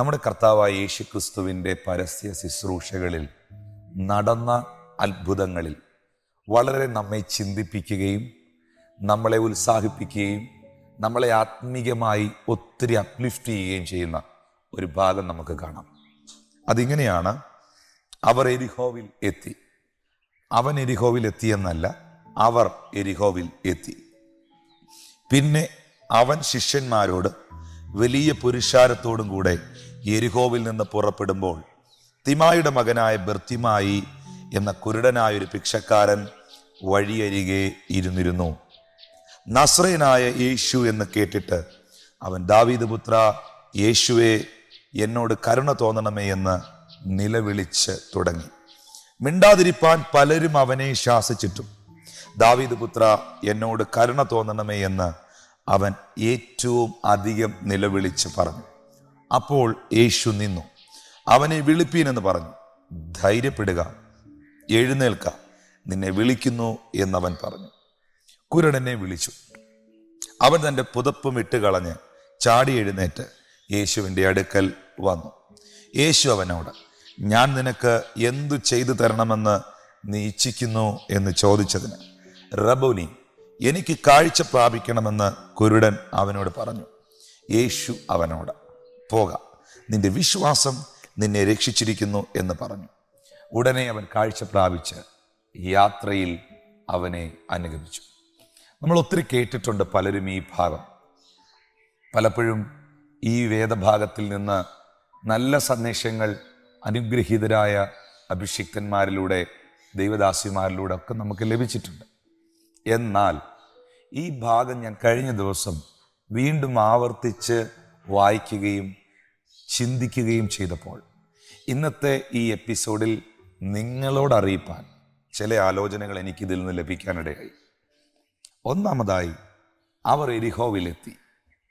നമ്മുടെ കർത്താവായ യേശു ക്രിസ്തുവിന്റെ പരസ്യ ശുശ്രൂഷകളിൽ നടന്ന അത്ഭുതങ്ങളിൽ വളരെ നമ്മെ ചിന്തിപ്പിക്കുകയും നമ്മളെ ഉത്സാഹിപ്പിക്കുകയും നമ്മളെ ആത്മീകമായി ഒത്തിരി അപ്ലിഫ്റ്റ് ചെയ്യുകയും ചെയ്യുന്ന ഒരു ഭാഗം നമുക്ക് കാണാം. അതിങ്ങനെയാണ് അവർ എരിഹോവിൽ എത്തി. അവൻ എരിഹോവിൽ എത്തിയെന്നല്ല അവർ എരിഹോവിൽ എത്തി. പിന്നെ അവൻ ശിഷ്യന്മാരോട് വലിയ പുരുഷാരത്തോടും കൂടെ എരിഹോവിൽ നിന്ന് പുറപ്പെടുമ്പോൾ തിമായുടെ മകനായ ബർത്തിമായി എന്ന കുരുടനായ ഒരു ഭിക്ഷക്കാരൻ വഴിയരികെ ഇരുന്നിരുന്നു. നസ്രയനായ യേശു എന്ന് കേട്ടിട്ട് അവൻ ദാവീദ് പുത്ര യേശുവെ എന്നോട് കരുണ തോന്നണമേ എന്ന് നിലവിളിച്ച് തുടങ്ങി. മിണ്ടാതിരിപ്പാൻ പലരും അവനെ ശാസിച്ചിട്ടും. ദാവീദ് പുത്ര എന്നോട് കരുണ തോന്നണമേ എന്ന് അവൻ ഏറ്റവും അധികം നിലവിളിച്ച് പറഞ്ഞു. അപ്പോൾ യേശു നിന്നു. അവനെ വിളിപ്പീൻ എന്ന് പറഞ്ഞു. ധൈര്യപ്പെടുക എഴുന്നേൽക്ക നിന്നെ വിളിക്കുന്നു എന്നവൻ പറഞ്ഞു. കുരുടനെ വിളിച്ചു. അവൻ തന്റെ പുതപ്പും ഇട്ട് കളഞ്ഞ് ചാടി എഴുന്നേറ്റ് യേശുവിന്റെ അടുക്കൽ വന്നു. യേശു അവനോട് ഞാൻ നിനക്ക് എന്തു ചെയ്തു തരണമെന്ന് നീ ഇച്ഛിക്കുന്നു? എന്ന് ചോദിച്ചതിന് റബോനി എനിക്ക് കാഴ്ച പ്രാപിക്കണമെന്ന് കുരുടൻ അവനോട് പറഞ്ഞു. യേശു അവനോട് പോക. നിന്റെ വിശ്വാസം നിന്നെ രക്ഷിച്ചിരിക്കുന്നു എന്ന് പറഞ്ഞു. ഉടനെ അവൻ കാഴ്ച പ്രാപിച്ച് യാത്രയിൽ അവനെ അനുഗമിച്ചു. നമ്മൾ ഒത്തിരി കേട്ടിട്ടുണ്ട് പലരും ഈ ഭാഗം. പലപ്പോഴും ഈ വേദഭാഗത്തിൽ നിന്ന് നല്ല സന്ദേശങ്ങൾ അനുഗ്രഹീതരായ അഭിഷിക്തന്മാരിലൂടെ ദൈവദാസിമാരിലൂടെ ഒക്കെ നമുക്ക് ലഭിച്ചിട്ടുണ്ട്. എന്നാൽ ഈ ഭാഗം ഞാൻ കഴിഞ്ഞ ദിവസം വീണ്ടും ആവർത്തിച്ച് വായിക്കുകയും ചിന്തിക്കുകയും ചെയ്തപ്പോൾ ഇന്നത്തെ ഈ എപ്പിസോഡിൽ നിങ്ങളോട് അറിയിപ്പാൻ ചില ആലോചനകൾ എനിക്കിതിൽ നിന്ന് ലഭിക്കാനിടയായി. ഒന്നാമതായി അവർ എരിഹോവിലെത്തി.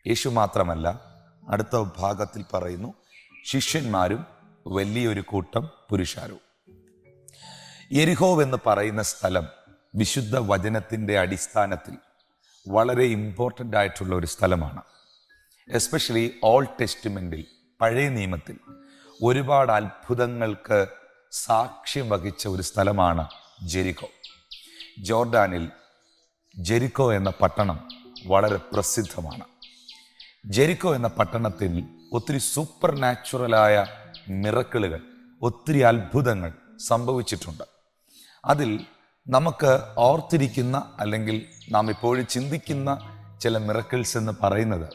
യേശു മാത്രമല്ല അടുത്ത ഭാഗത്തിൽ പറയുന്നു ശിഷ്യന്മാരും വലിയൊരു കൂട്ടം പുരുഷാരവും. എരിഹോവ് എന്ന് പറയുന്ന സ്ഥലം വിശുദ്ധ വചനത്തിന്റെ അടിസ്ഥാനത്തിൽ വളരെ ഇമ്പോർട്ടന്റ് ആയിട്ടുള്ള ഒരു സ്ഥലമാണ്. എസ്പെഷ്യലി ഓൾ ടെസ്റ്റ്മെന്റിൽ പഴയ നിയമത്തിൽ ഒരുപാട് അത്ഭുതങ്ങൾക്ക് സാക്ഷ്യം വഹിച്ച ഒരു സ്ഥലമാണ് ജെരിക്കോ. ജോർഡാനിൽ ജെരിക്കോ എന്ന പട്ടണം വളരെ പ്രസിദ്ധമാണ്. ജെരിക്കോ എന്ന പട്ടണത്തിൽ ഒത്തിരി സൂപ്പർ നാച്ചുറലായ മിറക്കിളുകൾ ഒത്തിരി അത്ഭുതങ്ങൾ സംഭവിച്ചിട്ടുണ്ട്. അതിൽ നമുക്ക് ഓർത്തിരിക്കുന്ന അല്ലെങ്കിൽ നാം ഇപ്പോഴും ചിന്തിക്കുന്ന ചില മിറക്കിൾസ് എന്ന് പറയുന്നത്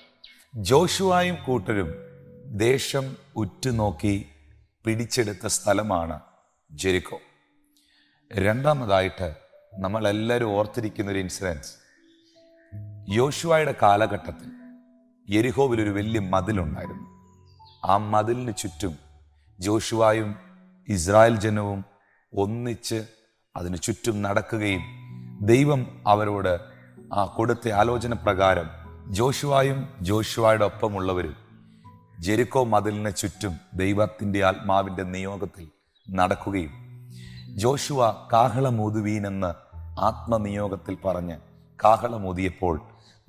ജോഷുവായും കൂട്ടരും ദേശം ഉറ്റുനോക്കി പിടിച്ചെടുത്ത സ്ഥലമാണ് ജെരിക്കോ. രണ്ടാമതായിട്ട് നമ്മളെല്ലാവരും ഓർത്തിരിക്കുന്ന ഒരു ഇൻസിഡൻസ്. യോശുവായുടെ കാലഘട്ടത്തിൽ എരിഹോവിൽ ഒരു വലിയ മതിലുണ്ടായിരുന്നു. ആ മതിലിന് ചുറ്റും ജോഷുവായും ഇസ്രായേൽ ജനവും ഒന്നിച്ച് അതിന് ചുറ്റും നടക്കുകയും ദൈവം അവരോട് ആ കൊടുത്ത ആലോചന പ്രകാരം ജോഷുവായും ജോഷുവായുടെ ഒപ്പമുള്ളവരും ജെരിക്കോ മതിലിന് ചുറ്റും ദൈവത്തിന്റെ ആത്മാവിന്റെ നിയോഗത്തിൽ നടക്കുകയും ജോഷുവ കാഹളമൂതുവീനെന്ന് ആത്മനിയോഗത്തിൽ പറഞ്ഞ് കാഹളമൂതിയപ്പോൾ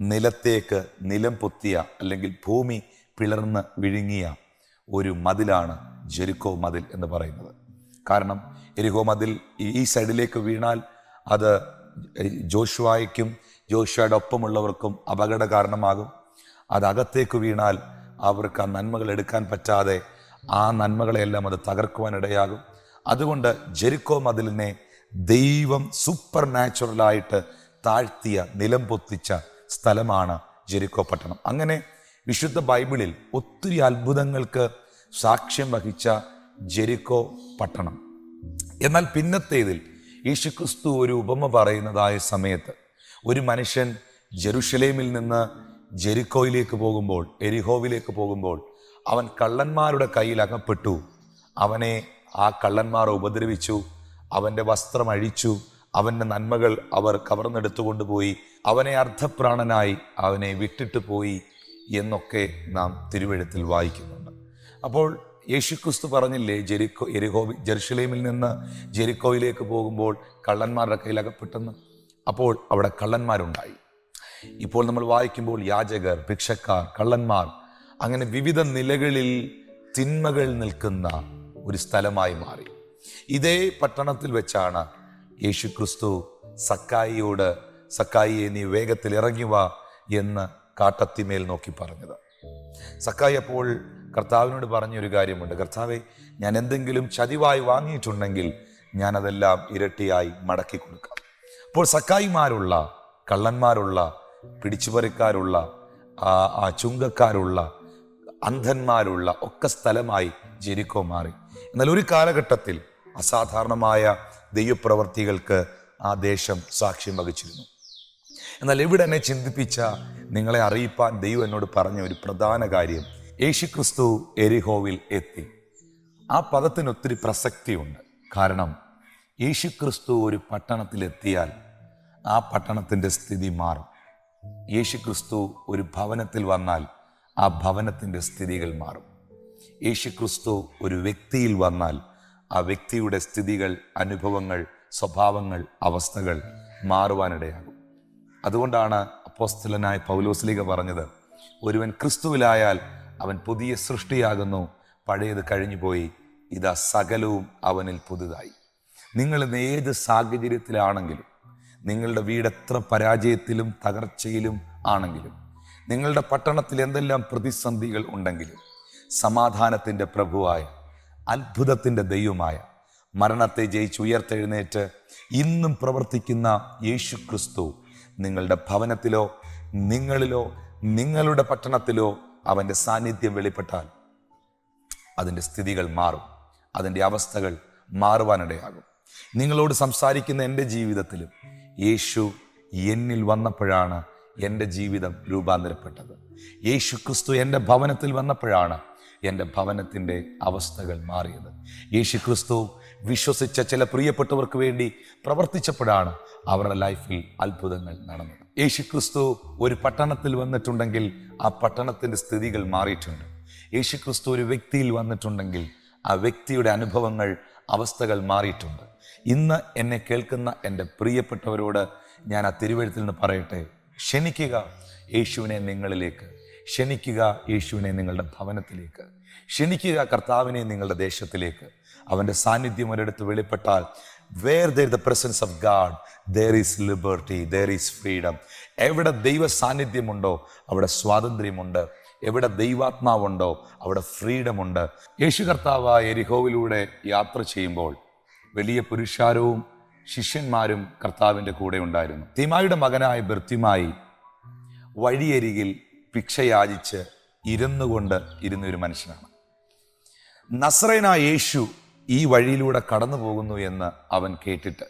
നിലത്തേക്ക് നിലം പൊത്തിയ അല്ലെങ്കിൽ ഭൂമി പിളർന്ന് വിഴുങ്ങിയ ഒരു മതിലാണ് ജെരിക്കോ മതിൽ എന്ന് പറയുന്നത്. കാരണം എരിഹോ മതിൽ ഈ സൈഡിലേക്ക് വീണാൽ അത് ജോഷുവായ്ക്കും ജോഷുവയുടെ ഒപ്പമുള്ളവർക്കും അപകട കാരണമാകും അത് അകത്തേക്ക് വീണാൽ അവർക്ക് ആ നന്മകൾ എടുക്കാൻ പറ്റാതെ ആ നന്മകളെയെല്ലാം അത് തകർക്കുവാനിടയാകും അതുകൊണ്ട് ജെരിക്കോ മതിലിനെ ദൈവം സൂപ്പർ നാച്ചുറലായിട്ട് താഴ്ത്തിയ നിലം പൊത്തിച്ച സ്ഥലമാണ് ജെരിക്കോ പട്ടണം. അങ്ങനെ വിശുദ്ധ ബൈബിളിൽ ഒത്തിരി അത്ഭുതങ്ങൾക്ക് സാക്ഷ്യം വഹിച്ച ജെരിക്കോ പട്ടണം. എന്നാൽ പിന്നത്തേതിൽ യേശുക്രിസ്തു ഒരു ഉപമ പറയുന്നതായ സമയത്ത് ഒരു മനുഷ്യൻ ജെറുഷലേമിൽ നിന്ന് ജെരിക്കോയിലേക്ക് പോകുമ്പോൾ എരിഹോവിലേക്ക് പോകുമ്പോൾ അവൻ കള്ളന്മാരുടെ കയ്യിൽ അകപ്പെട്ടു. അവനെ ആ കള്ളന്മാർ ഉപദ്രവിച്ചു അവന്റെ വസ്ത്രം അഴിച്ചു അവന്റെ നന്മകൾ അവർ കവർന്നെടുത്തുകൊണ്ടുപോയി അവനെ അർദ്ധപ്രാണനായി അവനെ വിട്ടിട്ട് പോയി എന്നൊക്കെ നാം തിരുവഴുത്തിൽ വായിക്കുന്നുണ്ട്. അപ്പോൾ യേശുക്രിസ്തു പറഞ്ഞില്ലേ ജെരിക്കോ എരിഹോ ജെറുഷലേമിൽ നിന്ന് ജെരിക്കോയിലേക്ക് പോകുമ്പോൾ കള്ളന്മാരുടെ കയ്യിൽ അകപ്പെട്ടെന്ന്? അപ്പോൾ അവിടെ കള്ളന്മാരുണ്ടായി. ഇപ്പോൾ നമ്മൾ വായിക്കുമ്പോൾ യാചകർ ഭിക്ഷക്കാർ കള്ളന്മാർ അങ്ങനെ വിവിധ നിലകളിൽ തിന്മകൾ നിൽക്കുന്ന ഒരു സ്ഥലമായി മാറി. ഇതേ പട്ടണത്തിൽ വെച്ചാണ് യേശു ക്രിസ്തു സക്കായിയോട് സക്കായിയെ നീ വേഗത്തിൽ ഇറങ്ങുക എന്ന് കാട്ടത്തിമേൽ നോക്കി പറഞ്ഞത്. സക്കായി അപ്പോൾ കർത്താവിനോട് പറഞ്ഞൊരു കാര്യമുണ്ട്. കർത്താവെ ഞാൻ എന്തെങ്കിലും ചതിവായി വാങ്ങിയിട്ടുണ്ടെങ്കിൽ ഞാനതെല്ലാം ഇരട്ടിയായി മടക്കി കൊടുക്കാം. അപ്പോൾ സക്കായിമാരുള്ള കള്ളന്മാരുള്ള പിടിച്ചുപറിക്കാരുള്ള ആ ചുങ്കക്കാരുള്ള അന്ധന്മാരുള്ള ഒക്കെ സ്ഥലമായി ജെരിക്കോ മാറി. എന്നാൽ ഒരു കാലഘട്ടത്തിൽ അസാധാരണമായ ദൈവപ്രവർത്തികൾക്ക് ആ ദേശം സാക്ഷ്യം വഹിച്ചിരുന്നു. എന്നാൽ ഇവിടെ എന്നെ ചിന്തിപ്പിച്ച നിങ്ങളെ അറിയിപ്പാൻ ദൈവം എന്നോട് പറഞ്ഞ ഒരു പ്രധാന കാര്യം യേശുക്രിസ്തു എരിഹോവിൽ എത്തി. ആ പദത്തിന് ഒത്തിരി പ്രസക്തിയുണ്ട്. കാരണം യേശുക്രിസ്തു ഒരു പട്ടണത്തിലെത്തിയാൽ ആ പട്ടണത്തിന്റെ സ്ഥിതി മാറും. യേശുക്രിസ്തു ഒരു ഭവനത്തിൽ വന്നാൽ ആ ഭവനത്തിന്റെ സ്ഥിതികൾ മാറും. യേശുക്രിസ്തു ഒരു വ്യക്തിയിൽ വന്നാൽ ആ വ്യക്തിയുടെ സ്ഥിതികൾ അനുഭവങ്ങൾ സ്വഭാവങ്ങൾ അവസ്ഥകൾ മാറുവാനിടയാകും. അതുകൊണ്ടാണ് അപ്പോസ്തലനായ പൗലോസ്ലിക പറഞ്ഞത് ഒരുവൻ ക്രിസ്തുവിലായാൽ അവൻ പുതിയ സൃഷ്ടിയാകുന്നു പഴയത് കഴിഞ്ഞുപോയി ഇതാ സകലവും അവനിൽ പുതുതായി. നിങ്ങൾ ഏത് സാഹചര്യത്തിലാണെങ്കിലും നിങ്ങളുടെ വീട് എത്ര പരാജയത്തിലും തകർച്ചയിലും ആണെങ്കിലും നിങ്ങളുടെ പട്ടണത്തിൽ എന്തെല്ലാം പ്രതിസന്ധികൾ ഉണ്ടെങ്കിലും സമാധാനത്തിന്റെ പ്രഭുവായ അത്ഭുതത്തിന്റെ ദൈവമായ മരണത്തെ ജയിച്ച് ഉയർത്തെഴുന്നേറ്റ് ഇന്നും പ്രവർത്തിക്കുന്ന യേശു ക്രിസ്തു നിങ്ങളുടെ ഭവനത്തിലോ നിങ്ങളിലോ നിങ്ങളുടെ പട്ടണത്തിലോ അവന്റെ സാന്നിധ്യം വെളിപ്പെട്ടാൽ അതിന്റെ സ്ഥിതികൾ മാറും അതിന്റെ അവസ്ഥകൾ മാറുവാനിടയാകും. നിങ്ങളോട് സംസാരിക്കുന്ന എന്റെ ജീവിതത്തിലും യേശു എന്നിൽ വന്നപ്പോഴാണ് എന്റെ ജീവിതം രൂപാന്തരപ്പെട്ടത്. യേശു ക്രിസ്തു എന്റെ ഭവനത്തിൽ വന്നപ്പോഴാണ് എന്റെ ഭവനത്തിന്റെ അവസ്ഥകൾ മാറിയത്. യേശു ക്രിസ്തു വിശ്വസിച്ച ചില പ്രിയപ്പെട്ടവർക്ക് വേണ്ടി പ്രവർത്തിച്ചപ്പോഴാണ് അവരുടെ ലൈഫിൽ അത്ഭുതങ്ങൾ നടന്നത്. യേശു ക്രിസ്തു ഒരു പട്ടണത്തിൽ വന്നിട്ടുണ്ടെങ്കിൽ ആ പട്ടണത്തിന്റെ സ്ഥിതികൾ മാറിയിട്ടുണ്ട്. യേശു ക്രിസ്തു ഒരു വ്യക്തിയിൽ വന്നിട്ടുണ്ടെങ്കിൽ ആ വ്യക്തിയുടെ അനുഭവങ്ങൾ അവസ്ഥകൾ മാറിയിട്ടുണ്ട്. ഇന്ന് എന്നെ കേൾക്കുന്ന എന്റെ പ്രിയപ്പെട്ടവരോട് ഞാൻ ആ തിരുവഴുത്തിൽ നിന്ന് പറയട്ടെ. ക്ഷണിക്കുക യേശുവിനെ നിങ്ങളിലേക്ക്. ക്ഷണിക്കുക യേശുവിനെ നിങ്ങളുടെ ഭവനത്തിലേക്ക്. ക്ഷണിക്കുക കർത്താവിനെ നിങ്ങളുടെ ദേശത്തിലേക്ക്. അവന്റെ സാന്നിധ്യം ഒരിടത്ത് വെളിപ്പെട്ടാൽ where there the presence of God there is liberty there is freedom എവിടെ ദൈവ സാന്നിധ്യമുണ്ടോ അവിടെ സ്വാതന്ത്ര്യമുണ്ട്. എവിടെ ദൈവാത്മാവുണ്ടോ അവിടെ ഫ്രീഡമുണ്ട്. യേശു കർത്താവ് എരിഹോവിലൂടെ യാത്ര ചെയ്യുമ്പോൾ വലിയ പുരുഷാരവും ശിഷ്യന്മാരും കർത്താവിന്റെ കൂടെ ഉണ്ടായിരുന്നു. തിമായുടെ മകനായ ബർത്തിമായി വഴിയരികിൽ ഭിക്ഷയാചിച്ച് ഇരുന്നുകൊണ്ട് ഇരുന്നൊരു മനുഷ്യനാണ്. നസ്രേന യേശു ഈ വഴിയിലൂടെ കടന്നു പോകുന്നു എന്ന് അവൻ കേട്ടിട്ട്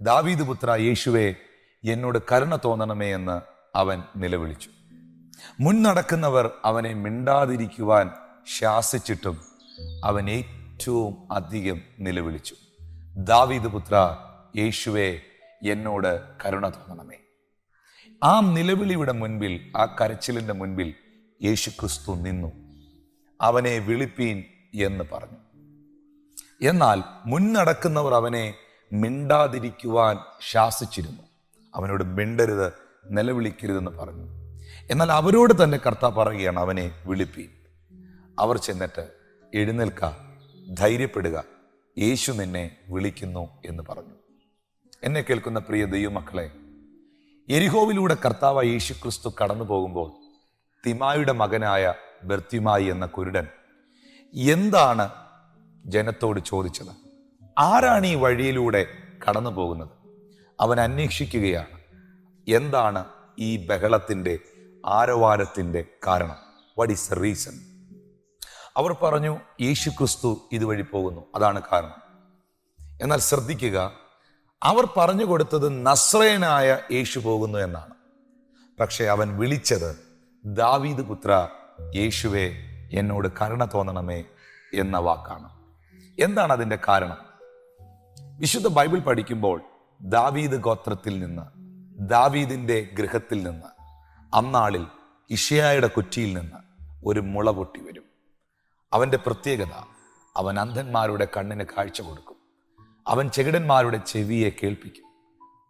ദാവീദ് പുത്ര യേശുവെ എന്നോട് കരുണ തോന്നണമേ എന്ന് അവൻ നിലവിളിച്ചു. മുൻ നടക്കുന്നവർ അവനെ മിണ്ടാതിരിക്കുവാൻ ശാസിച്ചിട്ടും അവൻ ഏറ്റവും അധികം നിലവിളിച്ചു. ദാവീദ് പുത്ര യേശുവെ എന്നോട് കരുണ തോന്നണമേ. ആ നിലവിളിയുടെ മുൻപിൽ ആ കരച്ചിലിന്റെ മുൻപിൽ യേശു ക്രിസ്തു നിന്നു. അവനെ വിളിപ്പീൻ എന്ന് പറഞ്ഞു. എന്നാൽ മുൻ നടക്കുന്നവർ അവനെ മിണ്ടാതിരിക്കുവാൻ ശാസിച്ചിരുന്നു. അവനോട് മിണ്ടരുത് നിലവിളിക്കരുതെന്ന് പറഞ്ഞു. എന്നാൽ അവരോട് തന്നെ കർത്താവ് പറയുകയാണ് അവനെ വിളിപ്പി അവർ ചെന്നിട്ട് എഴുന്നേൽക്ക ധൈര്യപ്പെടുക യേശു നിന്നെ വിളിക്കുന്നു എന്ന് പറഞ്ഞു. എന്നെ കേൾക്കുന്ന പ്രിയ ദൈവമക്കളെ എരിഹോവിലൂടെ കർത്താവ് യേശു ക്രിസ്തു കടന്നു പോകുമ്പോൾ തിമായുടെ മകനായ ബർത്തിമായി എന്ന കുരുടൻ എന്താണ് ജനത്തോട് ചോദിച്ചത്? ആരാണ് ഈ വഴിയിലൂടെ കടന്നു പോകുന്നത്? അവൻ അന്വേഷിക്കുകയാണ് എന്താണ് ഈ ബഹളത്തിന്റെ ആരവാരത്തിന്റെ കാരണം. വട്ട് ഈസ് ദ റീസൺ അവർ പറഞ്ഞു യേശു ക്രിസ്തു ഇതുവഴി പോകുന്നു. അതാണ് കാരണം. എന്നാൽ ശ്രദ്ധിക്കുക അവർ പറഞ്ഞു കൊടുത്തത് നസ്രയനായ യേശു പോകുന്നു എന്നാണ്. പക്ഷേ അവൻ വിളിച്ചത് ദാവീദ് പുത്ര യേശുവെ എന്നോട് കരുണ തോന്നണമേ എന്ന വാക്കാണ്. എന്താണ് അതിന്റെ കാരണം? വിശുദ്ധ ബൈബിൾ പഠിക്കുമ്പോൾ ദാവീദ് ഗോത്രത്തിൽ നിന്ന് ദാവീദിന്റെ ഗൃഹത്തിൽ നിന്ന് അന്നാളിൽ ഇഷയായുടെ കുറ്റിയിൽ നിന്ന് ഒരു മുള പൊട്ടി വരും. അവന്റെ പ്രത്യേകത അവൻ അന്ധന്മാരുടെ കണ്ണിന് കാഴ്ച കൊടുക്കും. അവൻ ചെകിടന്മാരുടെ ചെവിയെ കേൾപ്പിക്കും.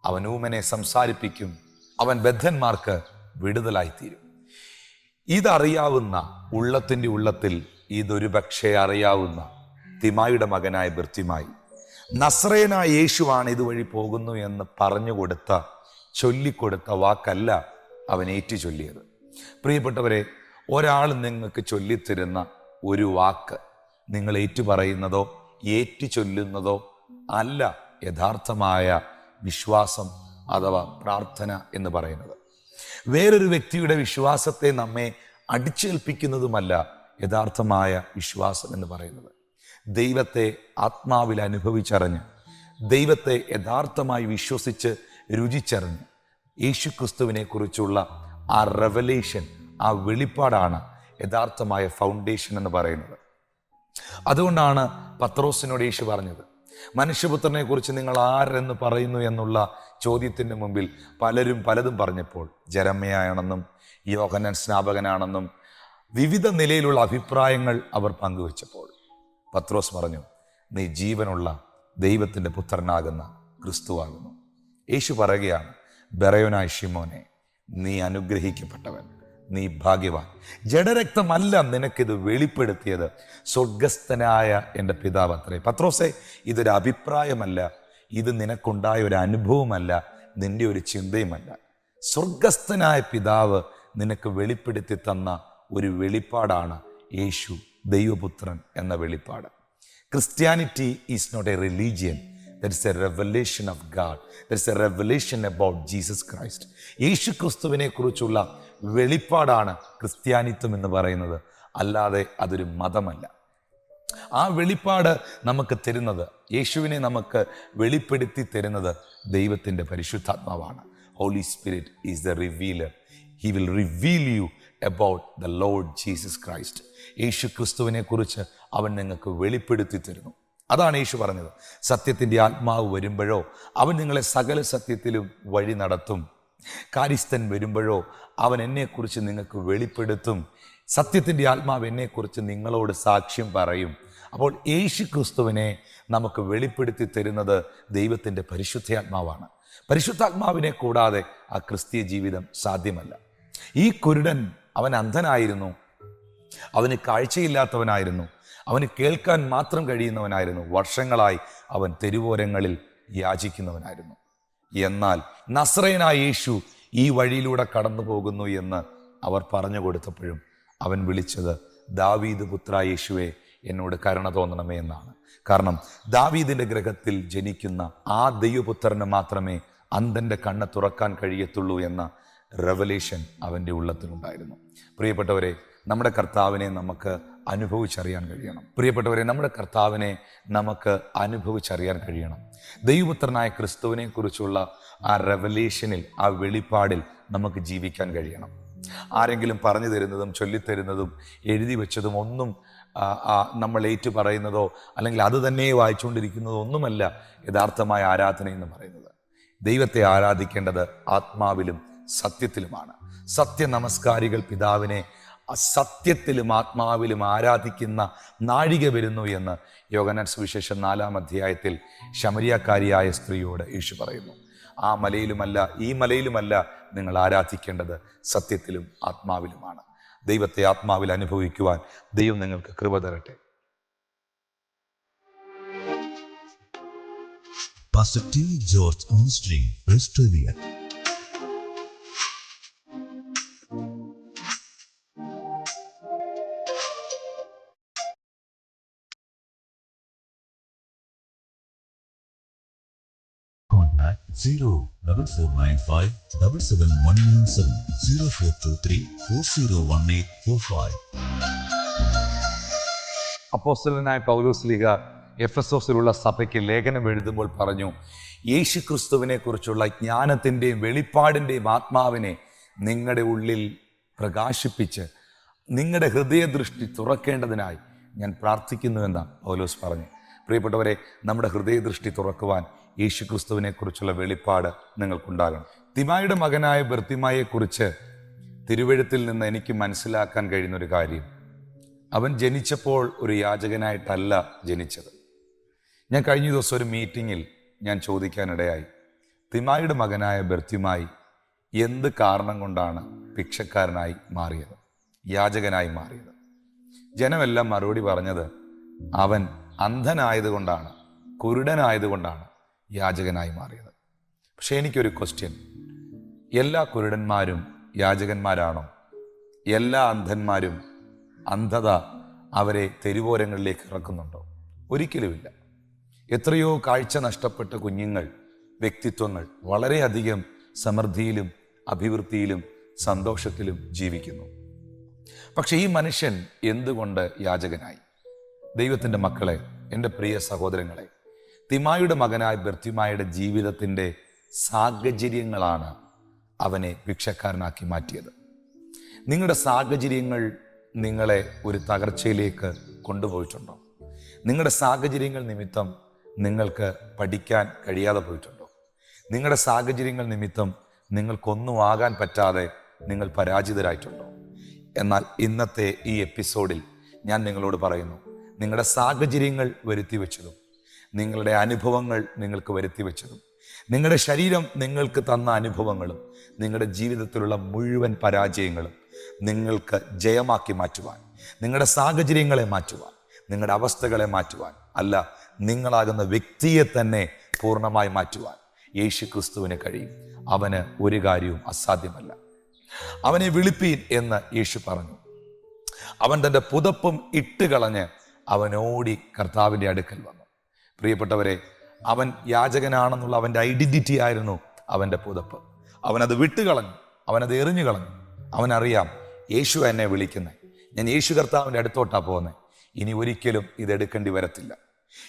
അവൻ ഊമനെ സംസാരിപ്പിക്കും. അവൻ ബദ്ധന്മാർക്ക് വിടുതലായിത്തീരും. ഇതറിയാവുന്ന ഉള്ളത്തിന്റെ ഉള്ളത്തിൽ ഇതൊരു പക്ഷേ അറിയാവുന്ന തിമായുടെ മകനായ ബൃത്തിമായി നസ്രയനായ യേശുവാണ് ഇതുവഴി പോകുന്നു എന്ന് പറഞ്ഞു കൊടുത്ത ചൊല്ലിക്കൊടുത്ത വാക്കല്ല അവൻ ഏറ്റു ചൊല്ലിയത്. പ്രിയപ്പെട്ടവരെ ഒരാൾ നിങ്ങൾക്ക് ചൊല്ലിത്തരുന്ന ഒരു വാക്ക് നിങ്ങൾ ഏറ്റു പറയുന്നതോ ഏറ്റു ചൊല്ലുന്നതോ അല്ല യഥാർത്ഥമായ വിശ്വാസം അഥവാ പ്രാർത്ഥന എന്ന് പറയുന്നത്. വേറൊരു വ്യക്തിയുടെ വിശ്വാസത്തെ നമ്മെ അടിച്ചേൽപ്പിക്കുന്നതുമല്ല യഥാർത്ഥമായ വിശ്വാസം എന്ന് പറയുന്നത്. ദൈവത്തെ ആത്മാവിൽ അനുഭവിച്ചറിഞ്ഞ് ദൈവത്തെ യഥാർത്ഥമായി വിശ്വസിച്ച് രുചിച്ചറിഞ്ഞ് യേശുക്രിസ്തുവിനെ കുറിച്ചുള്ള ആ റെവലേഷൻ ആ വെളിപ്പാടാണ് യഥാർത്ഥമായ ഫൗണ്ടേഷൻ എന്ന് പറയുന്നത്. അതുകൊണ്ടാണ് പത്രോസിനോട് യേശു പറഞ്ഞത് മനുഷ്യപുത്രനെ കുറിച്ച് നിങ്ങൾ ആരെന്ന് പറയുന്നു എന്നുള്ള ചോദ്യത്തിന് മുമ്പിൽ പലരും പലതും പറഞ്ഞപ്പോൾ ജരമ്മയാണെന്നും യോഹനൻ സ്നാപകനാണെന്നും വിവിധ നിലയിലുള്ള അഭിപ്രായങ്ങൾ അവർ പങ്കുവച്ചപ്പോൾ പത്രോസ് പറഞ്ഞു നീ ജീവനുള്ള ദൈവത്തിന്റെ പുത്രനാകുന്ന ക്രിസ്തുവാകുന്നു. യേശു പറയുകയാണ് ബെറയോനായ ഷിമോനെ നീ അനുഗ്രഹിക്കപ്പെട്ടവൻ നീ ഭാഗ്യവാൻ. ജഡരക്തമല്ല നിനക്കിത് വെളിപ്പെടുത്തിയത് സ്വർഗസ്ഥനായ എന്റെ പിതാവ് അത്രേ. പത്രോസെ ഇതൊരു അഭിപ്രായമല്ല. ഇത് നിനക്കുണ്ടായ ഒരു അനുഭവമല്ല. നിന്റെ ഒരു ചിന്തയുമല്ല. സ്വർഗസ്ഥനായ പിതാവ് നിനക്ക് വെളിപ്പെടുത്തി തന്ന ഒരു വെളിപ്പാടാണ് യേശു ദൈവപുത്രൻ എന്ന വെളിപ്പാട്. Christianity is not a religion. There is a revelation of God there is a revelation about Jesus Christ യേശു ക്രിസ്തുവിനെ കുറിച്ചുള്ള വെളിപ്പാടാണ് ക്രിസ്ത്യാനിത്വം എന്ന് പറയുന്നത്. അല്ലാതെ അതൊരു മതമല്ല. ആ വെളിപ്പാട് നമുക്ക് തരുന്നത് യേശുവിനെ നമുക്ക് വെളിപ്പെടുത്തി തരുന്നത് ദൈവത്തിന്റെ പരിശുദ്ധാത്മാവാണ്. Holy Spirit is the revealer he will reveal you about the Lord Jesus Christ യേശു ക്രിസ്തുവിനെ കുറിച്ച് അവൻ നിങ്ങൾക്ക് വെളിപ്പെടുത്തി തരുന്നു. അതാണ് യേശു പറഞ്ഞത്. സത്യത്തിന്റെ ആത്മാവ് വരുമ്പോഴോ അവൻ നിങ്ങളെ സകല സത്യത്തിലും വഴി നടത്തും. കാര്യസ്ഥൻ വരുമ്പോഴോ അവൻ എന്നെക്കുറിച്ച് നിങ്ങൾക്ക് വെളിപ്പെടുത്തും. സത്യത്തിന്റെ ആത്മാവ് എന്നെക്കുറിച്ച് നിങ്ങളോട് സാക്ഷ്യം പറയും. അപ്പോൾ യേശു ക്രിസ്തുവിനെ നമുക്ക് വെളിപ്പെടുത്തി തരുന്നത് ദൈവത്തിന്റെ പരിശുദ്ധാത്മാവാണ്. പരിശുദ്ധാത്മാവിനെ കൂടാതെ ആ ക്രിസ്തീയ ജീവിതം സാധ്യമല്ല. ഈ കുരുടൻ അവൻ അന്ധനായിരുന്നു. അവന് കാഴ്ചയില്ലാത്തവനായിരുന്നു. അവന് കേൾക്കാൻ മാത്രം കഴിയുന്നവനായിരുന്നു. വർഷങ്ങളായി അവൻ തെരുവോരങ്ങളിൽ യാചിക്കുന്നവനായിരുന്നു. എന്നാൽ നസ്രയനായ യേശു ഈ വഴിയിലൂടെ കടന്നു പോകുന്നു എന്ന് അവർ പറഞ്ഞു കൊടുത്തപ്പോഴും അവൻ വിളിച്ചത് ദാവീദ് പുത്ര യേശുവെ എന്നോട് കരുണ തോന്നണമേ എന്നാണ്. കാരണം ദാവീദിന്റെ ഗ്രഹത്തിൽ ജനിക്കുന്ന ആ ദൈവപുത്രന് മാത്രമേ അന്ധന്റെ കണ്ണ് തുറക്കാൻ കഴിയത്തുള്ളൂ എന്ന റെവലേഷൻ അവന്റെ ഉള്ളത്തിലുണ്ടായിരുന്നു. പ്രിയപ്പെട്ടവരെ നമ്മുടെ കർത്താവിനെ നമുക്ക് അനുഭവിച്ചറിയാൻ കഴിയണം. പ്രിയപ്പെട്ടവരെ നമ്മുടെ കർത്താവിനെ നമുക്ക് അനുഭവിച്ചറിയാൻ കഴിയണം. ദൈവപുത്രനായ ക്രിസ്തുവിനെ കുറിച്ചുള്ള ആ റെവലേഷനിൽ ആ വെളിപ്പാടിൽ നമുക്ക് ജീവിക്കാൻ കഴിയണം. ആരെങ്കിലും പറഞ്ഞു തരുന്നതും ചൊല്ലിത്തരുന്നതും എഴുതി വെച്ചതും ഒന്നും നമ്മൾ ഏറ്റു പറയുന്നതോ അല്ലെങ്കിൽ അത് തന്നെ വായിച്ചുകൊണ്ടിരിക്കുന്നതോ ഒന്നുമല്ല യഥാർത്ഥമായ ആരാധന എന്ന് പറയുന്നത്. ദൈവത്തെ ആരാധിക്കേണ്ടത് ആത്മാവിലും സത്യത്തിലുമാണ്. സത്യ നമസ്കാരികൾ പിതാവിനെ സത്യത്തിലും ആത്മാവിലും ആരാധിക്കുന്ന നാഴിക വരുന്നു എന്ന് യോഗനാൻ സുവിശേഷം നാലാം അധ്യായത്തിൽ ശമരിയാക്കാരിയായ സ്ത്രീയോട് യേശു പറയുന്നു ആ മലയിലുമല്ല ഈ മലയിലുമല്ല നിങ്ങൾ ആരാധിക്കേണ്ടത് സത്യത്തിലും ആത്മാവിലുമാണ് ദൈവത്തെ ആത്മാവിൽ അനുഭവിക്കുവാൻ ദൈവം നിങ്ങൾക്ക് കൃപ തരട്ടെ T. George Ministry, Australia. Contact 04495 77197 0423 401845. അപ്പോസ്തലനായ പൗലോസ് ലീഗ എഫ് എസ് ഓസിലുള്ള സഭയ്ക്ക് ലേഖനം എഴുതുമ്പോൾ പറഞ്ഞു യേശു ക്രിസ്തുവിനെ കുറിച്ചുള്ള ജ്ഞാനത്തിന്റെയും വെളിപ്പാടിന്റെയും ആത്മാവിനെ നിങ്ങളുടെ ഉള്ളിൽ പ്രകാശിപ്പിച്ച് നിങ്ങളുടെ ഹൃദയദൃഷ്ടി തുറക്കേണ്ടതിനായി ഞാൻ പ്രാർത്ഥിക്കുന്നുവെന്നാണ് പൗലോസ് പറഞ്ഞു പ്രിയപ്പെട്ടവരെ നമ്മുടെ ഹൃദയദൃഷ്ടി തുറക്കുവാൻ യേശു ക്രിസ്തുവിനെ കുറിച്ചുള്ള വെളിപ്പാട് നിങ്ങൾക്കുണ്ടാകണം. തിമായുടെ മകനായ ബർത്തിമായെക്കുറിച്ച് തിരുവഴുത്തിൽ നിന്ന് എനിക്ക് മനസ്സിലാക്കാൻ കഴിയുന്ന ഒരു കാര്യം. അവൻ ജനിച്ചപ്പോൾ ഒരു യാചകനായിട്ടല്ല ജനിച്ചത്. ഞാൻ കഴിഞ്ഞ ദിവസം ഒരു മീറ്റിങ്ങിൽ ഞാൻ ചോദിക്കാനിടയായി. തിമായുടെ മകനായ ബർത്തിമായി എന്ത് കാരണം കൊണ്ടാണ് ഭിക്ഷക്കാരനായി മാറിയത്? യാചകനായി മാറിയത്. ജനമെല്ലാം മറുപടി പറഞ്ഞത് അവൻ അന്ധനായതുകൊണ്ടാണ് കുരുടനായതുകൊണ്ടാണ്. യാചകനായി മാറിയത്. പക്ഷെ എനിക്കൊരു ക്വസ്റ്റ്യൻ എല്ലാ കുരുടന്മാരും യാചകന്മാരാണോ? എല്ലാ അന്ധന്മാരും അന്ധത അവരെ തെരുവോരങ്ങളിലേക്ക് ഇറക്കുന്നുണ്ടോ? ഒരിക്കലുമില്ല. എത്രയോ കാഴ്ച നഷ്ടപ്പെട്ട കുഞ്ഞുങ്ങൾ വ്യക്തിത്വങ്ങൾ വളരെയധികം സമൃദ്ധിയിലും അഭിവൃദ്ധിയിലും സന്തോഷത്തിലും ജീവിക്കുന്നു. പക്ഷെ ഈ മനുഷ്യൻ എന്തുകൊണ്ട് യാചകനായി? ദൈവത്തിന്റെ മക്കളെ എന്റെ പ്രിയ സഹോദരങ്ങളെ തിമായുടെ മകനായ ബർത്തിമായുടെ ജീവിതത്തിന്റെ സാഹചര്യങ്ങളാണ് അവനെ ഭിക്ഷക്കാരനാക്കി മാറ്റിയത്. നിങ്ങളുടെ സാഹചര്യങ്ങൾ നിങ്ങളെ ഒരു തകർച്ചയിലേക്ക് കൊണ്ടുപോയിട്ടുണ്ടോ? നിങ്ങളുടെ സാഹചര്യങ്ങൾ നിമിത്തം നിങ്ങൾക്ക് പഠിക്കാൻ കഴിയാതെ പോയിട്ടുണ്ടോ? നിങ്ങളുടെ സാഹചര്യങ്ങൾ നിമിത്തം നിങ്ങൾക്കൊന്നും ആകാൻ പറ്റാതെ നിങ്ങൾ പരാജിതരായിട്ടുണ്ടോ? എന്നാൽ ഇന്നത്തെ ഈ എപ്പിസോഡിൽ ഞാൻ നിങ്ങളോട് പറയുന്നു നിങ്ങളുടെ സാഹചര്യങ്ങൾ വരുത്തി വെച്ചതും നിങ്ങളുടെ അനുഭവങ്ങൾ നിങ്ങൾക്ക് വരുത്തി വെച്ചതും നിങ്ങളുടെ ശരീരം നിങ്ങൾക്ക് തന്ന അനുഭവങ്ങളും നിങ്ങളുടെ ജീവിതത്തിലുള്ള മുഴുവൻ പരാജയങ്ങളും നിങ്ങൾക്ക് ജയമാക്കി മാറ്റുവാൻ നിങ്ങളുടെ സാഹചര്യങ്ങളെ മാറ്റുവാൻ നിങ്ങളുടെ അവസ്ഥകളെ മാറ്റുവാൻ അല്ല നിങ്ങളാകുന്ന വ്യക്തിയെ തന്നെ പൂർണമായി മാറ്റുവാൻ യേശു ക്രിസ്തുവിന് കഴിയും. അവന് ഒരു കാര്യവും അസാധ്യമല്ല. അവനെ വിളിപ്പീൻ എന്ന് യേശു പറഞ്ഞു. അവൻ തന്റെ പുതപ്പും ഇട്ട് കളഞ്ഞ് അവനോടി കർത്താവിന്റെ അടുക്കൽ വന്നു. പ്രിയപ്പെട്ടവരെ അവൻ യാചകനാണെന്നുള്ള അവന്റെ ഐഡന്റിറ്റി ആയിരുന്നു അവന്റെ പുതപ്പ്. അവനത് വിട്ടുകളഞ്ഞു അവനത് എറിഞ്ഞു കളഞ്ഞു. അവനറിയാം യേശു എന്നെ വിളിക്കുന്നത് ഞാൻ യേശു കർത്താവിന്റെ അടുത്തോട്ടാണ് പോകുന്നത് ഇനി ഒരിക്കലും ഇതെടുക്കേണ്ടി വരത്തില്ല.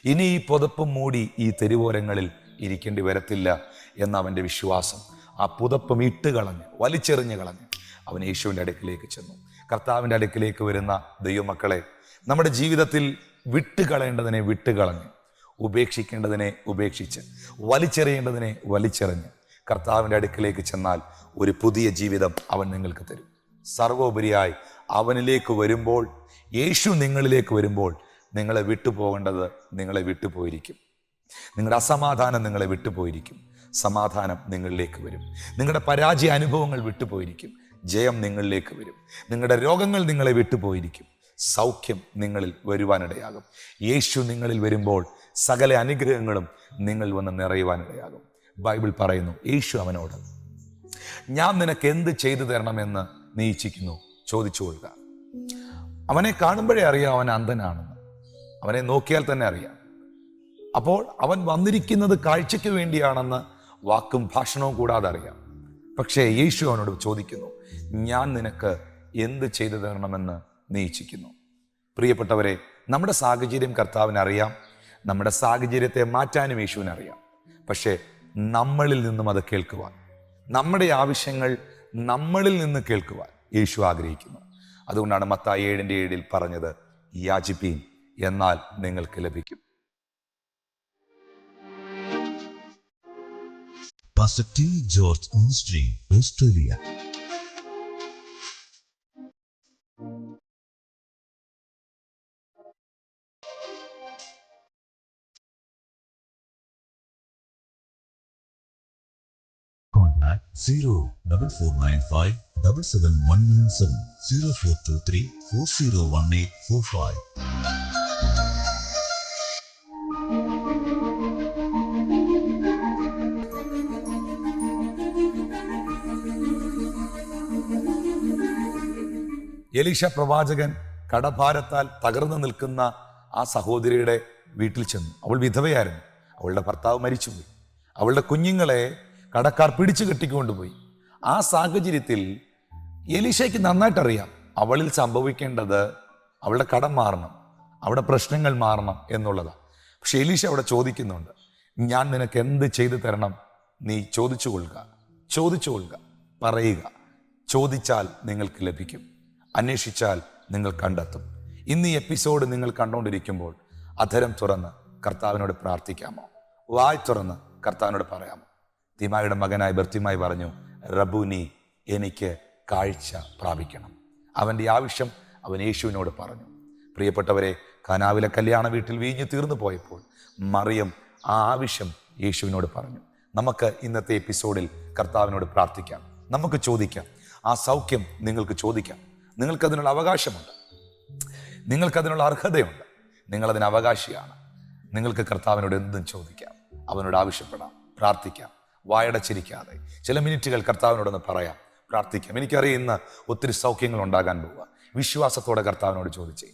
ഇനി ഈ പുതപ്പും മൂടി ഈ തെരുവോരങ്ങളിൽ ഇരിക്കേണ്ടി വരത്തില്ല എന്ന അവന്റെ വിശ്വാസം. ആ പുതപ്പും ഇട്ട് കളഞ്ഞ് വലിച്ചെറിഞ്ഞ് കളഞ്ഞ് അവൻ യേശുവിന്റെ അടുക്കിലേക്ക് ചെന്നു. കർത്താവിന്റെ അടുക്കിലേക്ക് വരുന്ന ദൈവമക്കളെ നമ്മുടെ ജീവിതത്തിൽ വിട്ടുകളയേണ്ടതിനെ വിട്ടുകളഞ്ഞ് ഉപേക്ഷിക്കേണ്ടതിനെ ഉപേക്ഷിച്ച് വലിച്ചെറിയേണ്ടതിനെ വലിച്ചെറിഞ്ഞ് കർത്താവിന്റെ അടുക്കിലേക്ക് ചെന്നാൽ ഒരു പുതിയ ജീവിതം അവൻ നിങ്ങൾക്ക് തരും. സർവോപരിയായി അവനിലേക്ക് വരുമ്പോൾ യേശു നിങ്ങളിലേക്ക് വരുമ്പോൾ നിങ്ങളെ വിട്ടുപോകേണ്ടത് നിങ്ങളെ വിട്ടുപോയിരിക്കും. നിങ്ങളുടെ അസമാധാനം നിങ്ങളെ വിട്ടുപോയിരിക്കും. സമാധാനം നിങ്ങളിലേക്ക് വരും. നിങ്ങളുടെ പരാജയ അനുഭവങ്ങൾ വിട്ടുപോയിരിക്കും. ജയം നിങ്ങളിലേക്ക് വരും. നിങ്ങളുടെ രോഗങ്ങൾ നിങ്ങളെ വിട്ടുപോയിരിക്കും. സൗഖ്യം നിങ്ങളിൽ വരുവാനിടയാകും. യേശു നിങ്ങളിൽ വരുമ്പോൾ സകല അനുഗ്രഹങ്ങളും നിങ്ങൾ വന്ന് നിറയുവാനിടയാകും ബൈബിൾ പറയുന്നു യേശു അവനോട് ഞാൻ നിനക്ക് എന്ത് ചെയ്തു തരണമെന്ന് നീ ഇച്ഛിക്കുന്നു? ചോദിച്ചു കൊള്ളുക. അവനെ കാണുമ്പോഴേ അറിയാം അവൻ അന്ധനാണെന്ന്. അവനെ നോക്കിയാൽ തന്നെ അറിയാം. അപ്പോൾ അവൻ വന്നിരിക്കുന്നത് കാഴ്ചയ്ക്ക് വേണ്ടിയാണെന്ന് വാക്കും ഭാഷണവും കൂടാതെ അറിയാം. പക്ഷേ യേശു അവനോട് ചോദിക്കുന്നു ഞാൻ നിനക്ക് എന്ത് ചെയ്തു തരണമെന്ന് നീ ഇച്ഛിക്കുന്നു? പ്രിയപ്പെട്ടവരെ നമ്മുടെ സാഹചര്യം കർത്താവിന് അറിയാം. നമ്മുടെ സാഹചര്യത്തെ മാറ്റാനും യേശുവിന് അറിയാം പക്ഷേ നമ്മളിൽ നിന്നും അത് കേൾക്കുവാൻ നമ്മുടെ ആവശ്യങ്ങൾ നമ്മളിൽ നിന്ന് കേൾക്കുവാൻ യേശു ആഗ്രഹിക്കുന്നു അതുകൊണ്ടാണ് മത്തായി ഏഴിന്റെ ഏഴിൽ പറഞ്ഞത് യാചിപ്പീൻ എന്നാൽ നിങ്ങൾക്ക് ലഭിക്കും Pastor T. George Ministry. Contact 04495 77197 0423 401845. എലീഷ പ്രവാചകൻ കടഭാരത്താൽ തകർന്നു നിൽക്കുന്ന ആ സഹോദരിയുടെ വീട്ടിൽ ചെന്നു. അവൾ വിധവയായിരുന്നു. അവളുടെ ഭർത്താവ് മരിച്ചുപോയി. അവളുടെ കുഞ്ഞുങ്ങളെ കടക്കാർ പിടിച്ചു കെട്ടിക്കൊണ്ടുപോയി ആ സാഹചര്യത്തിൽ എലീഷയ്ക്ക് നന്നായിട്ടറിയാം അവളിൽ സംഭവിക്കേണ്ടത് അവളുടെ കടം മാറണം അവിടെ പ്രശ്നങ്ങൾ മാറണം എന്നുള്ളതാണ് പക്ഷെ എലീഷ അവിടെ ചോദിക്കുന്നുണ്ട് ഞാൻ നിനക്ക് എന്ത് ചെയ്തു തരണം? നീ ചോദിച്ചു കൊള്ളുക ചോദിച്ചു കൊള്ളുക പറയുക. ചോദിച്ചാൽ നിങ്ങൾക്ക് ലഭിക്കും അന്വേഷിച്ചാൽ നിങ്ങൾ കണ്ടെത്തും. ഇന്ന് ഈ എപ്പിസോഡ് നിങ്ങൾ കണ്ടുകൊണ്ടിരിക്കുമ്പോൾ അധരം തുറന്ന് കർത്താവിനോട് പ്രാർത്ഥിക്കാമോ? വായ് തുറന്ന് കർത്താവിനോട് പറയാമോ? തിമായുടെ മകനായ ബർത്തിമായി പറഞ്ഞു റബുനി എനിക്ക് കാഴ്ച പ്രാപിക്കണം. അവന്റെ ആവശ്യം അവൻ യേശുവിനോട് പറഞ്ഞു. പ്രിയപ്പെട്ടവരെ കനാവിലെ കല്യാണ വീട്ടിൽ വീഞ്ഞു തീർന്നു പോയപ്പോൾ മറിയം ആ ആവശ്യം യേശുവിനോട് പറഞ്ഞു. നമുക്ക് ഇന്നത്തെ എപ്പിസോഡിൽ കർത്താവിനോട് പ്രാർത്ഥിക്കാം. നമുക്ക് ചോദിക്കാം. ആ സൗഖ്യം നിങ്ങൾക്ക് ചോദിക്കാം. നിങ്ങൾക്കതിനുള്ള അവകാശമുണ്ട്. നിങ്ങൾക്കതിനുള്ള അർഹതയുണ്ട്. നിങ്ങളതിന് അവകാശിയാണ്. നിങ്ങൾക്ക് കർത്താവിനോട് എന്തും ചോദിക്കാം. അവനോട് ആവശ്യപ്പെടാം. പ്രാർത്ഥിക്കാം. വായടച്ചിരിക്കാതെ. ചില മിനിറ്റുകൾ കർത്താവിനോടൊന്ന് പറയാം. പ്രാർത്ഥിക്കാം. എനിക്കറിയുന്ന ഒത്തിരി സൗഖ്യങ്ങൾ ഉണ്ടാകാൻ പോവുക. വിശ്വാസത്തോടെ കർത്താവിനോട് ചോദിച്ചേ.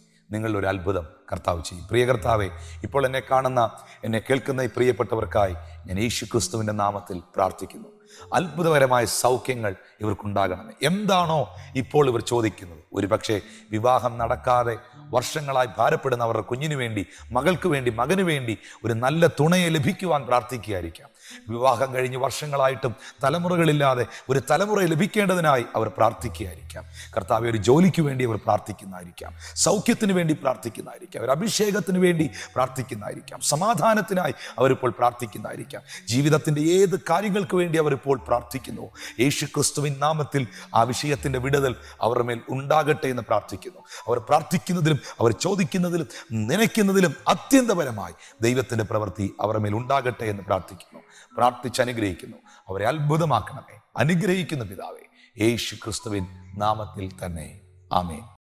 ഒരു അത്ഭുതം കർത്താവ് ചെയ്യും. പ്രിയ കർത്താവെ ഇപ്പോൾ എന്നെ കാണുന്ന എന്നെ കേൾക്കുന്ന ഈ പ്രിയപ്പെട്ടവർക്കായി ഞാൻ യേശു ക്രിസ്തുവിന്റെ നാമത്തിൽ പ്രാർത്ഥിക്കുന്നു. അത്ഭുതകരമായ സൗഖ്യങ്ങൾ ഇവർക്കുണ്ടാകണം എന്താണോ ഇപ്പോൾ ഇവർ ചോദിക്കുന്നത്. ഒരുപക്ഷെ വിവാഹം നടക്കാതെ വർഷങ്ങളായി ഭാരപ്പെടുന്ന അവരുടെ കുഞ്ഞിനു വേണ്ടി മകൾക്ക് വേണ്ടി മകന് വേണ്ടി ഒരു നല്ല തുണയെ ലഭിക്കുവാൻ പ്രാർത്ഥിക്കുകയായിരിക്കാം. വിവാഹം കഴിഞ്ഞ് വർഷങ്ങളായിട്ടും തലമുറകളില്ലാതെ ഒരു തലമുറ ലഭിക്കേണ്ടതിനായി അവർ പ്രാർത്ഥിക്കുകയായിരിക്കാം. കർത്താവ് ഒരു ജോലിക്ക് വേണ്ടി അവർ പ്രാർത്ഥിക്കുന്നതായിരിക്കാം. സൗഖ്യത്തിന് വേണ്ടി പ്രാർത്ഥിക്കുന്നതായിരിക്കാം. ഒരു അഭിഷേകത്തിന് വേണ്ടി പ്രാർത്ഥിക്കുന്നതായിരിക്കാം. സമാധാനത്തിനായി അവരിപ്പോൾ പ്രാർത്ഥിക്കുന്നതായിരിക്കാം. ജീവിതത്തിന്റെ ഏത് കാര്യങ്ങൾക്ക് വേണ്ടി അവരിപ്പോൾ പ്രാർത്ഥിക്കുന്നു? യേശു ക്രിസ്തുവിൻ നാമത്തിൽ ആ വിഷയത്തിന്റെ വിടുതൽ അവരുടെ മേൽ ഉണ്ടാകട്ടെ എന്ന് പ്രാർത്ഥിക്കുന്നു. അവർ പ്രാർത്ഥിക്കുന്നതിലും അവർ ചോദിക്കുന്നതിലും നനയ്ക്കുന്നതിലും അത്യന്തപരമായി ദൈവത്തിന്റെ പ്രവൃത്തി അവരുടെ മേൽ ഉണ്ടാകട്ടെ എന്ന് പ്രാർത്ഥിക്കുന്നു. പ്രാർത്ഥിച്ച് അനുഗ്രഹിക്കുന്നു. അവരെ അത്ഭുതമാക്കണമേ. അനുഗ്രഹിക്കുന്ന പിതാവേ യേശു ക്രിസ്തുവിൻ നാമത്തിൽ തന്നെ. ആമേൻ.